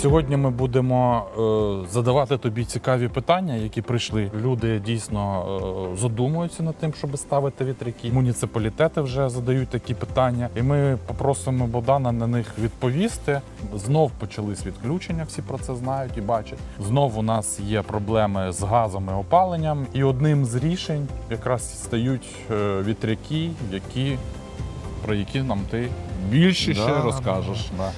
Сьогодні ми будемо е, задавати тобі цікаві питання, які прийшли. Люди дійсно е, задумуються над тим, щоб ставити вітряки. Муніципалітети вже задають такі питання, і ми попросимо Богдана на них відповісти. Знов почались відключення, всі про це знають і бачать. Знов у нас є проблеми з газами, опаленням, і одним з рішень якраз стають е, вітряки, які про які нам ти більше ще розкажеш. Да.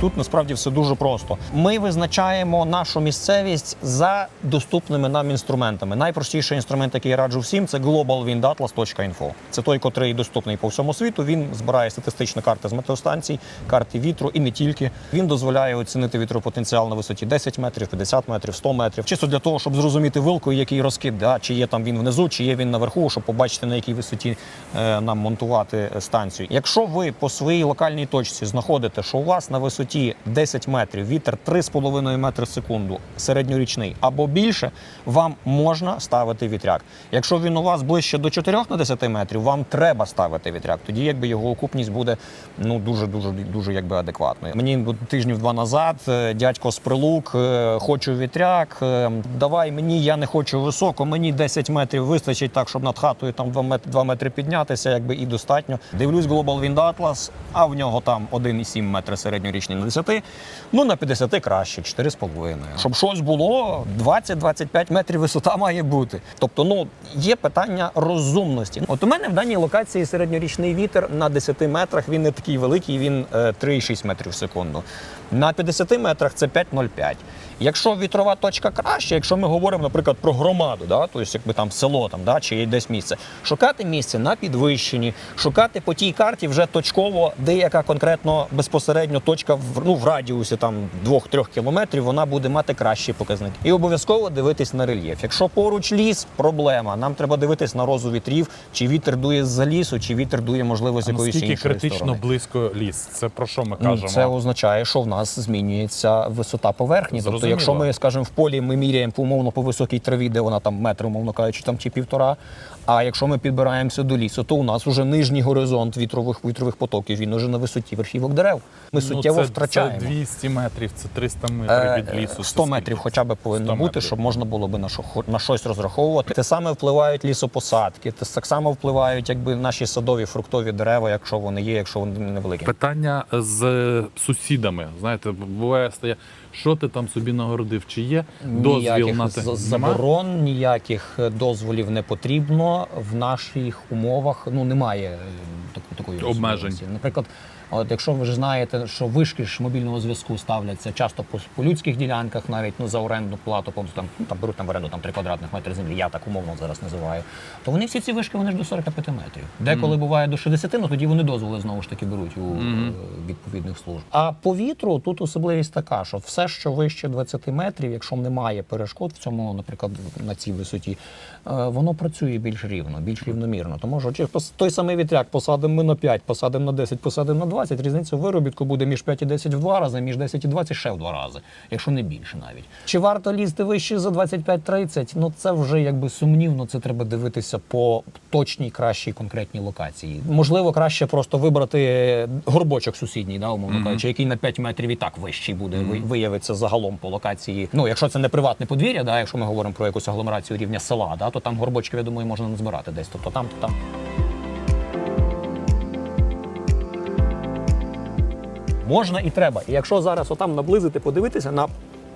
Тут насправді все дуже просто. Ми визначаємо нашу місцевість за доступними нам інструментами. Найпростіший інструмент, який я раджу всім, це globalwindatlas.info. Це той, котрий доступний по всьому світу. Він збирає статистичні карти з метеостанцій, карти вітру і не тільки. Він дозволяє оцінити вітропотенціал на висоті 10 метрів, 50 метрів, 100 метрів. Чисто для того, щоб зрозуміти вилку, і який розкид, да, чи є там він внизу, чи є він наверху, щоб побачити на якій висоті е, нам монтувати станцію. Якщо ви по своїй локальній точці знаходите, що у вас на висоті 10 метрів, вітер 3,5 метри в секунду, середньорічний або більше, вам можна ставити вітряк. Якщо він у вас ближче до 4 на 10 метрів, вам треба ставити вітряк. Тоді якби його окупність буде ну дуже дуже дуже якби адекватною. Мені тижнів два назад е, дядько з прилук, е, хочу вітряк. е, Давай мені, я не хочу високо. Мені 10 метрів вистачить так, щоб над хатою там 2 метри, 2 метри піднятися, якби і достатньо. Дивлюсь Global Wind Atlas, а в нього там 1,7 метри середньорічний на 10. Ну на 50 краще, 4,5. Щоб щось було, 20-25 метрів висота має бути. Тобто, ну є питання розумності. От у мене в даній локації середньорічний вітер на 10 метрах. Він не такий великий, він е, 3,6 метрів в секунду. На 50 метрах це 5,05. Якщо вітрова точка краще, якщо ми говоримо, наприклад, про громаду, да, тобто якби там село там, да, чи є десь місце, шукати місце на підвищенні, шукати по тій карті вже точково, де яка конкретно безпосередньо точка в, ну, в радіусі там 2-3 кілометрів, вона буде мати кращий показник. І обов'язково дивитись на рельєф. Якщо поруч ліс, проблема. Нам треба дивитись на розу вітрів, чи вітер дує з-за лісу, чи вітер дує, можливо, з якоїсь наскільки іншої критично близько ліс? Це про що ми Ну, кажемо? Це означає, що в нас змінюється висота поверхні. Тобто, якщо ми, скажімо, в полі ми міряємо по, умовно по високій траві, де вона там метр, умовно кажучи, там чи півтора. А якщо ми підбираємося до лісу, то у нас вже нижній горизонт вітрових вітрових потоків. Він уже на висоті верхівок дерев. Ми суттєво ну, це, втрачаємо. Це 200 метрів, це 300 метрів Е, від лісу. 100 метрів хоча б повинно бути, метрів. щоб можна було би на, що, на щось розраховувати. Те саме впливають лісопосадки, те так само впливають якби наші садові фруктові дерева, якщо вони є, якщо вони невеликі. Питання з сусідами. Знаєте, буває стає, що ти там собі нагородив? Чи є дозвіл ніяких на те? заборон, ніяких е, дозволів не потрібно. В наших умовах ну немає е, такої Обмежень. можливості. Наприклад, от якщо ви ж знаєте, що вишки ж мобільного зв'язку ставляться часто по, по людських ділянках, навіть ну за орендну плату, повністю там, ну, там беруть там в оренду там 3 квадратних метри землі, я так умовно зараз називаю. То вони всі ці вишки вони ж до 45 метрів. Деколи буває до 60, ну тоді вони дозволи знову ж таки беруть у е, відповідних служб. А по вітру тут особливість така, що все, що вище 20 метрів, якщо немає перешкод в цьому, наприклад, на цій висоті, е, воно працює більш рівно, більш рівномірно. Тому що той самий вітряк посадимо ми на 5, посадимо на 10, посадимо на 20, різниця в виробітку буде між 5 і 10 в два рази, між 10 і 20 ще в два рази, якщо не більше навіть. Чи варто лізти вище за 25-30? Ну це вже якби сумнівно. Це треба дивитися по точній, кращій конкретній локації. Можливо, краще просто вибрати горбочок сусідній, да, умовно кажучи, який на 5 метрів і так вищий буде, ви- виявиться загалом по локації. Ну, якщо це не приватне подвір'я, да, якщо ми говоримо про якусь агломерацію рівня села, да, то там горбочків, я думаю, можна назбирати десь. Тобто там, то там. Можна і треба. І якщо зараз отам наблизити, подивитися на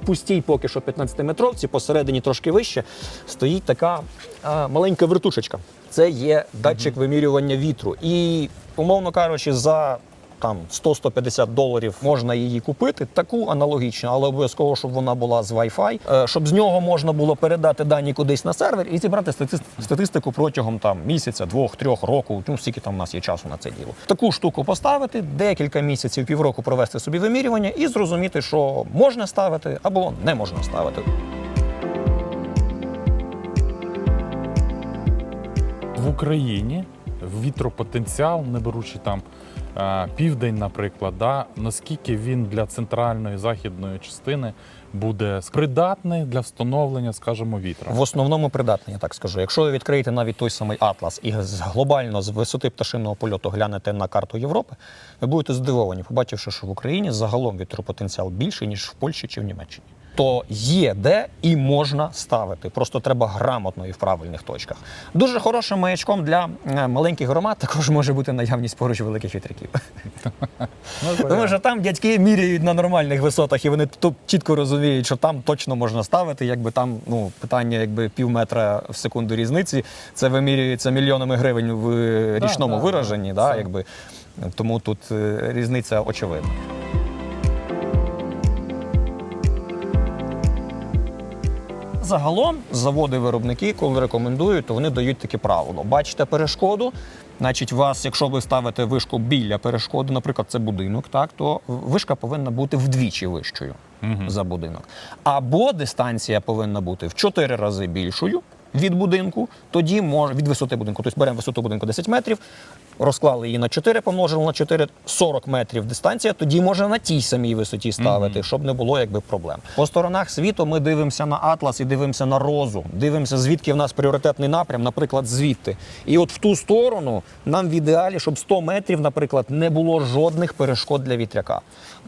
пустій поки що 15-метровці, посередині трошки вище, стоїть така а, маленька вертушечка. Це є датчик вимірювання вітру. І, умовно кажучи, за там 100-150 доларів можна її купити, таку аналогічну, але обов'язково, щоб вона була з Wi-Fi, е, щоб з нього можна було передати дані кудись на сервер і зібрати статистику протягом там місяця, двох, трьох року. Ну скільки там у нас є часу на це діло. Таку штуку поставити, декілька місяців, півроку провести собі вимірювання і зрозуміти, що можна ставити або не можна ставити. В Україні вітропотенціал, не беручи там південь, наприклад, да, наскільки він для центральної західної частини буде придатний для встановлення, скажімо, вітра. В основному придатний, я так скажу. Якщо ви відкриєте навіть той самий Атлас і глобально з висоти пташиного польоту глянете на карту Європи, ви будете здивовані, побачивши, що в Україні загалом вітропотенціал більший, ніж в Польщі чи в Німеччині. То є де і можна ставити. Просто треба грамотно і в правильних точках. Дуже хорошим маячком для е, маленьких громад також може бути наявність поруч великих вітряків. Ну, Тому що там дядьки міряють на нормальних висотах, і вони тут чітко розуміють, що там точно можна ставити. Якби там ну питання, якби пів метра в секунду різниці, це вимірюється мільйонами гривень в річному да, вираженні. да, Да, якби. Тому тут е, різниця очевидна. Загалом заводи-виробники, коли рекомендують, то вони дають таке правило. Бачите перешкоду, значить, вас, якщо ви ставите вишку біля перешкоди, наприклад, це будинок, так то вишка повинна бути вдвічі вищою за будинок. Або дистанція повинна бути в 4 рази більшою від будинку, тоді може від висоти будинку. Тобто беремо висоту будинку 10 метрів, розклали її на 4, помножили на 4, 40 метрів дистанція, тоді може на тій самій висоті ставити, щоб не було якби проблем. По сторонах світу ми дивимося на атлас і дивимося на розум. Дивимося, звідки в нас пріоритетний напрям, наприклад, звідти. І от в ту сторону нам в ідеалі, щоб 100 метрів, наприклад, не було жодних перешкод для вітряка.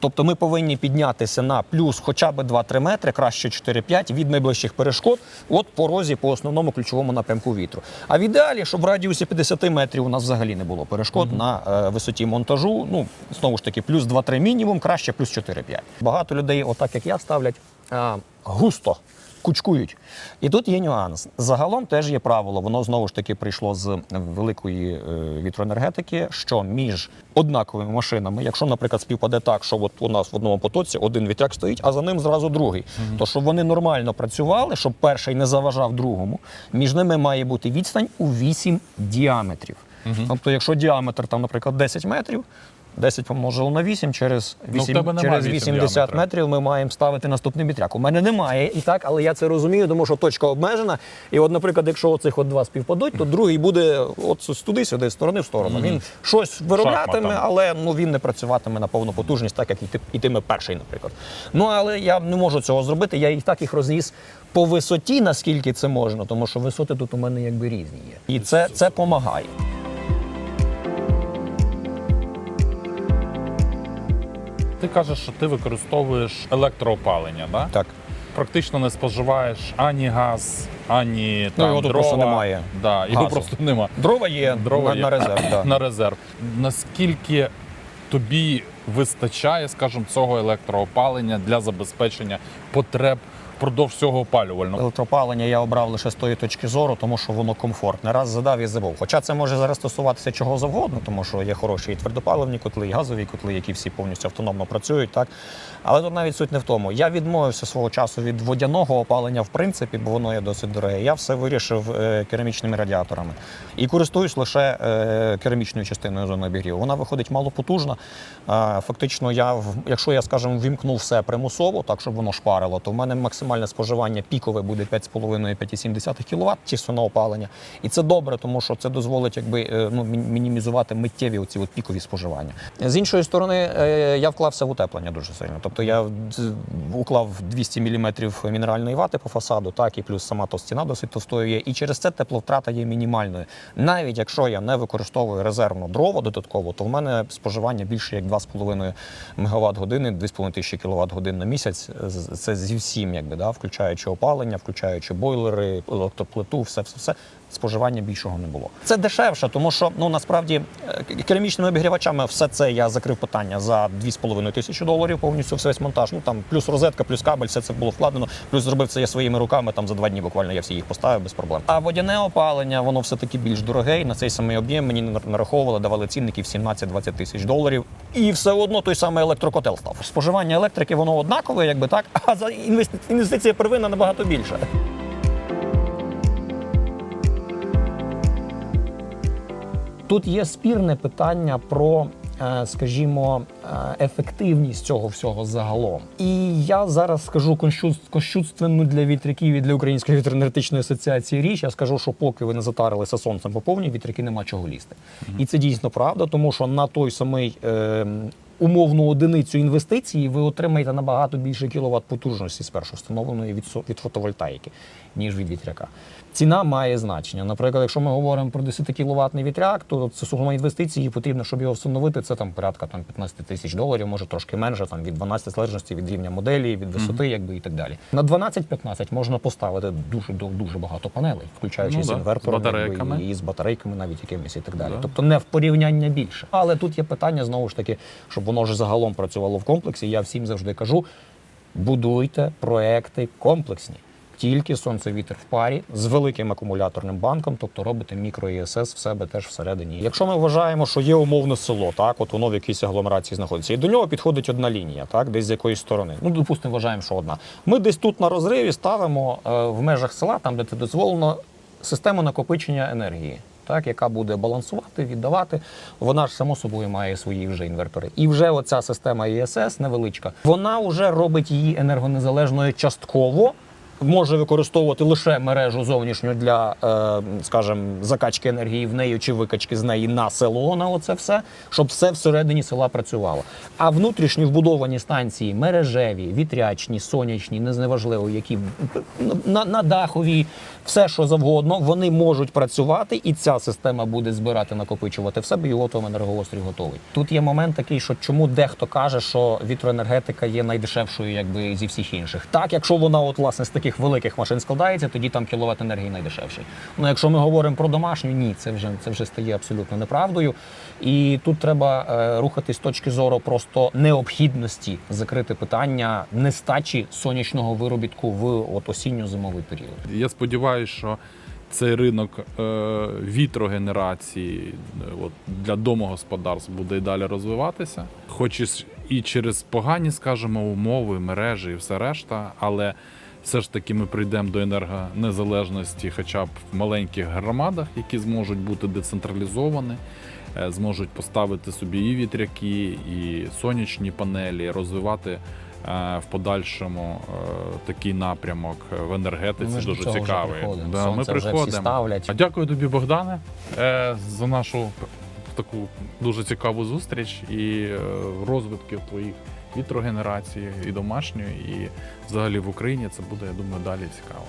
Тобто ми повинні піднятися на плюс хоча б 2-3 метри, краще 4-5 від найближчих перешкод, от по розі, по основному ключовому напрямку вітру. А в ідеалі, щоб в радіусі 50 метрів у нас взагалі не було перешкод на е, висоті монтажу. Ну, знову ж таки, плюс 2-3 мінімум, краще плюс 4-5. Багато людей, отак як я, ставлять е, густо. Кучкують. І тут є нюанс. Загалом теж є правило, воно знову ж таки прийшло з великої е, вітроенергетики, що між однаковими машинами, якщо, наприклад, співпаде так, що от у нас в одному потоці один вітряк стоїть, а за ним зразу другий. То щоб вони нормально працювали, щоб перший не заважав другому, між ними має бути відстань у 8 діаметрів. Тобто, якщо діаметр там, наприклад, 10 метрів. 10 помножили на 8 через Ну, в 8, тебе немає через 80 метрів ми маємо ставити наступний вітряк. У мене немає і так, але я це розумію, тому що точка обмежена. І от, наприклад, якщо оцих от два співпадуть, то другий буде от туди-сюди, з сторони в сторону. Він щось вироблятиме, але ну він не працюватиме на повну потужність, так як іти- ітиме перший, наприклад. Ну але я не можу цього зробити. Я і так їх розніс по висоті, наскільки це можна, тому що висоти тут у мене якби різні є. І це, це допомагає. Ти кажеш, що ти використовуєш електроопалення, да? Так. практично не споживаєш ані газ, ані Ну, його дрова. просто немає. Да, його Газу. просто нема. Дрова є Дрова на, є. на резерв. Да. на резерв. Наскільки тобі вистачає, скажімо, цього електроопалення для забезпечення потреб впродовж всього опалювального? Електропалення я обрав лише з тої точки зору, тому що воно комфортне. Раз задав і забув. Хоча це може зараз стосуватися чого завгодно, тому що є хороші і твердопаливні котли, і газові котли, які всі повністю автономно працюють. Так але тут навіть суть не в тому. Я відмовився свого часу від водяного опалення, в принципі, бо воно є досить дороге. Я все вирішив е, керамічними радіаторами і користуюсь лише е, керамічною частиною зони обігріву. Вона виходить малопотужна. Е, фактично, я якщо я, скажімо, вімкнув все примусово, так щоб воно шпарило, то в мене максимальне споживання пікове буде 5,5-5,7 кВт чисто на опалення. І це добре, тому що це дозволить якби е, ну, мінімізувати миттєві оці от пікові споживання. З іншої сторони, е, я вклався в утеплення дуже сильно. Тобто я уклав 200 мм мінеральної вати по фасаду, так і плюс сама стіна досить товстою є. І через це тепловтрата є мінімальною. Навіть якщо я не використовую резервно дрова додатково, то в мене споживання більше як 2,5 МВт години, 2,5 тисячі кВт годин на місяць. Це зі всім, якби да, включаючи опалення, включаючи бойлери, електроплиту, все, все, все. Споживання більшого не було. Це дешевше, тому що ну насправді е, керамічними обігрівачами все це я закрив питання за 2,5 тисячі доларів. Повністю весь монтаж. Ну там плюс розетка, плюс кабель, все це було вкладено. Плюс зробив це я своїми руками. Там за два дні буквально я всі їх поставив без проблем. А водяне опалення, воно все таки більш дороге. І на цей самий об'єм мені нар- нараховували, давали цінники в 17-20 тисяч доларів. І все одно той самий електрокотел став. Споживання електрики воно однакове, якби так, а за інвестиція первинна набагато більша. Тут є спірне питання про, е, скажімо, е, ефективність цього всього загалом. І я зараз скажу конщу- кощунственну для вітряків і для Української вітероенергетичної асоціації річ. Я скажу, що поки ви не затарилися сонцем по повній, вітряки нема чого лізти. І це дійсно правда, тому що на той самий. Е, Умовну одиницю інвестиції ви отримаєте набагато більше кіловат потужності спершу встановленої від, від фотовольтаїки, ніж від вітряка. Ціна має значення. Наприклад, якщо ми говоримо про 10 кіловатний вітряк, то це сума інвестиції потрібно, щоб його встановити. Це там порядка там 15 тисяч доларів, може трошки менше, там від 12 в залежності від рівня моделі, від висоти, якби і так далі. На 12-15 можна поставити дуже дуже багато панелей, включаючи Ну з інверторами якби, і з батарейками, навіть якимись і так далі. Да. Тобто не в порівняння більше. Але тут є питання знову ж таки, щоб воно ж загалом працювало в комплексі. Я всім завжди кажу: будуйте проекти комплексні. Тільки сонце вітер в парі з великим акумуляторним банком, тобто робите мікро ІСС в себе теж всередині. Якщо ми вважаємо, що є умовне село, так от воно в якійсь агломерації знаходиться, і до нього підходить одна лінія, так десь з якоїсь сторони. Ну, допустимо, вважаємо, що одна. Ми десь тут на розриві ставимо е, в межах села, там де це дозволено, систему накопичення енергії. Так, яка буде балансувати, віддавати, вона ж само собою має свої вже інвертори. І вже оця система ІСС невеличка, вона вже робить її енергонезалежною частково. Може використовувати лише мережу зовнішню для, е, скажімо, закачки енергії в неї чи викачки з неї на село, на оце все, щоб все всередині села працювало. А внутрішні вбудовані станції мережеві, вітрячні, сонячні, незневажливо, які на, на дахові, все що завгодно, вони можуть працювати, і ця система буде збирати, накопичувати в себе, і от енергоострій готовий. Тут є момент такий, що чому дехто каже, що вітроенергетика є найдешевшою, якби зі всіх інших. Так, якщо вона от власне з таких великих машин складається, тоді там кіловат енергії найдешевший. Ну якщо ми говоримо про домашню, ні, це вже це вже стає абсолютно неправдою. І тут треба е, рухатись з точки зору просто необхідності закрити питання нестачі сонячного виробітку в от осінньо-зимовий період. Я сподіваюся, що цей ринок е, вітрогенерації е, от, для домогосподарств буде і далі розвиватися, хоч і через погані, скажімо, умови, мережі і все решта, але все ж таки ми прийдемо до енергонезалежності, хоча б в маленьких громадах, які зможуть бути децентралізовані. е, Зможуть поставити собі і вітряки, і сонячні панелі, розвивати е, в подальшому е, такий напрямок в енергетиці Ну, Ми дуже вже цікавий. приходимо. Да, ми Сонце вже всі приходимо. ставлять. А дякую тобі, Богдане, за нашу таку дуже цікаву зустріч і розвитки твоїх вітрогенерації і домашньої, і взагалі в Україні це буде, я думаю, далі цікаво.